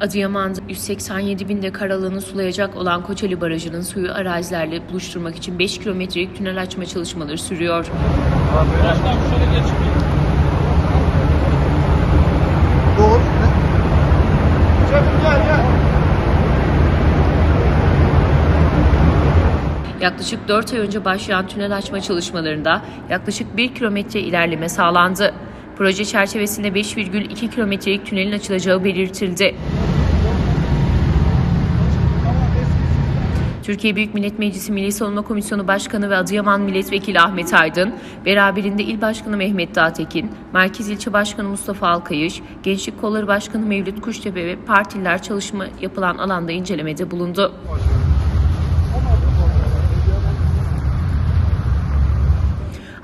Adıyaman'da 187 bin dekar alanı sulayacak olan Koçeli Barajı'nın suyu arazilerle buluşturmak için 5 kilometrelik tünel açma çalışmaları sürüyor. Doğru. Yaklaşık 4 ay önce başlayan tünel açma çalışmalarında yaklaşık 1 kilometre ilerleme sağlandı. Proje çerçevesinde 5,2 kilometrelik tünelin açılacağı belirtildi. Türkiye Büyük Millet Meclisi Milli Savunma Komisyonu Başkanı ve Adıyaman Milletvekili Ahmet Aydın, beraberinde İl Başkanı Mehmet Dağtekin, Merkez İlçe Başkanı Mustafa Alkayış, Gençlik Kolları Başkanı Mevlüt Kuştepe ve partililer çalışma yapılan alanda incelemede bulundu.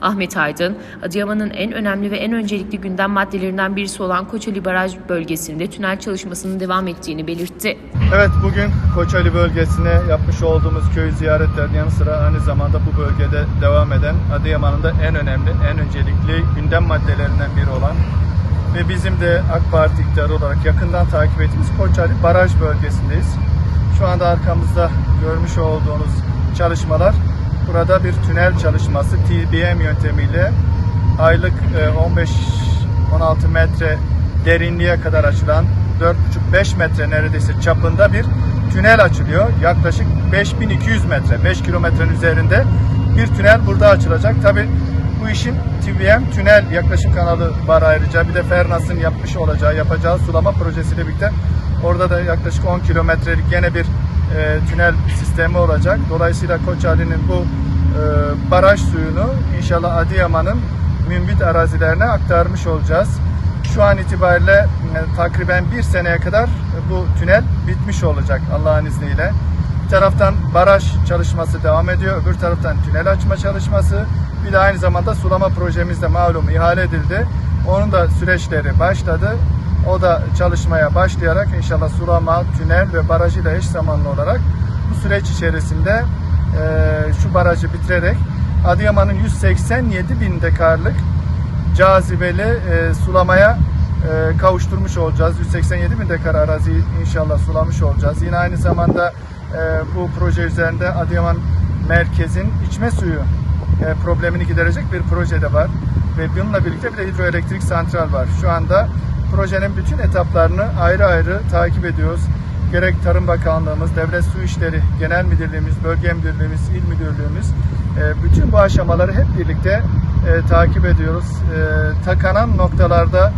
Ahmet Aydın, Adıyaman'ın en önemli ve en öncelikli gündem maddelerinden birisi olan Koçeli Baraj bölgesinde tünel çalışmasının devam ettiğini belirtti. Evet bugün Koçali bölgesine yapmış olduğumuz köy ziyaretlerinin yanı sıra aynı zamanda bu bölgede devam eden Adıyaman'ın da en önemli, en öncelikli gündem maddelerinden biri olan ve bizim de AK Parti iktidarı olarak yakından takip ettiğimiz Koçali Baraj bölgesindeyiz. Şu anda arkamızda görmüş olduğunuz çalışmalar burada bir tünel çalışması TBM yöntemiyle aylık e, 15-16 metre derinliğe kadar açılan 4,5-5 metre neredeyse çapında bir tünel açılıyor. Yaklaşık 5200 metre, 5 kilometrenin üzerinde bir tünel burada açılacak. Tabi bu işin TBM tünel yaklaşım kanalı var ayrıca. Bir de Fernas'ın yapmış olacağı, yapacağı sulama projesiyle birlikte orada da yaklaşık 10 kilometrelik yine bir e, tünel sistemi olacak. Dolayısıyla Koçali'nin bu e, baraj suyunu inşallah Adıyaman'ın mümbit arazilerine aktarmış olacağız. Şu an itibariyle e, takriben bir seneye kadar bu tünel bitmiş olacak Allah'ın izniyle. Bir taraftan baraj çalışması devam ediyor, öbür taraftan tünel açma çalışması. Bir de aynı zamanda sulama projemiz de malum ihale edildi. Onun da süreçleri başladı. O da çalışmaya başlayarak inşallah sulama, tünel ve barajıyla eş zamanlı olarak bu süreç içerisinde e, şu barajı bitirerek Adıyaman'ın 187 bin dekarlık cazibeli e, sulamaya e, kavuşturmuş olacağız. 187 bin dekar araziyi inşallah sulamış olacağız. Yine aynı zamanda e, bu proje üzerinde Adıyaman merkezin içme suyu e, problemini giderecek bir proje de var. Ve bununla birlikte bir de hidroelektrik santral var. Şu anda projenin bütün etaplarını ayrı ayrı takip ediyoruz. Gerek Tarım Bakanlığımız, Devlet Su İşleri Genel Müdürlüğümüz, Bölge Müdürlüğümüz, İl Müdürlüğümüz e, bütün bu aşamaları hep birlikte e, takip ediyoruz. Takanan noktalarda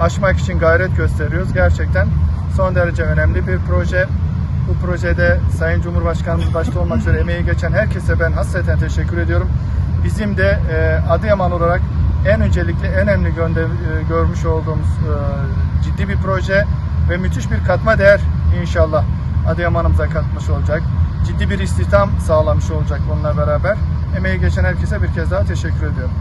aşmak için gayret gösteriyoruz. Gerçekten son derece önemli bir proje. Bu projede Sayın Cumhurbaşkanımız başta olmak üzere emeği geçen herkese ben hasreten teşekkür ediyorum. Bizim de e, Adıyaman olarak en öncelikli, en önemli gönde, e, görmüş olduğumuz e, ciddi bir proje ve müthiş bir katma değer inşallah Adıyaman'ımıza katmış olacak. Ciddi bir istihdam sağlamış olacak bununla beraber. Emeği geçen herkese bir kez daha teşekkür ediyorum.